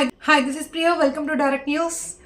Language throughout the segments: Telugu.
Hi, hi. This is Priya. Welcome to Direct News.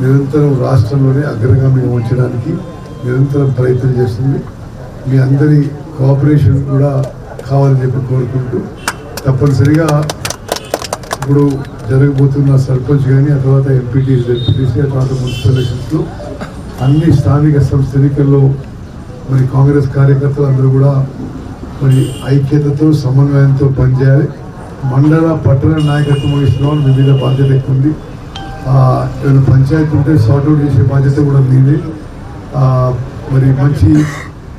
నిరంతరం రాష్ట్రంలోనే అగ్రగామిగా ఉంచడానికి నిరంతరం ప్రయత్నం చేస్తుంది. మీ అందరి కోఆపరేషన్ కూడా కావాలని చెప్పి కోరుకుంటూ తప్పనిసరిగా ఇప్పుడు జరగబోతున్న సర్పంచ్ కానీ ఆ తర్వాత ఎంపీటీ డెప్యూటీసీ ఆ తర్వాత మున్సిపల్ ఎలక్షన్స్లో అన్ని స్థానిక సంస్థ ఎన్నికల్లో మరి కాంగ్రెస్ కార్యకర్తలు అందరూ కూడా మరి ఐక్యతతో సమన్వయంతో పనిచేయాలి. మండల పట్టణ నాయకత్వం వహిస్తున్న వాళ్ళు మీద బాధ్యత ఎక్కువ ఉంది. ఆ, పంచాయతీ ఉంటే సార్ట్అవుట్ చేసే బాధ్యత కూడా మీదే. మరి మంచి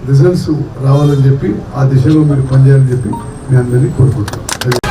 రిజల్ట్స్ రావాలని చెప్పి ఆ దిశలో మీరు పనిచేయాలని చెప్పి మీ అందరినీ కోరుకుంటున్నాను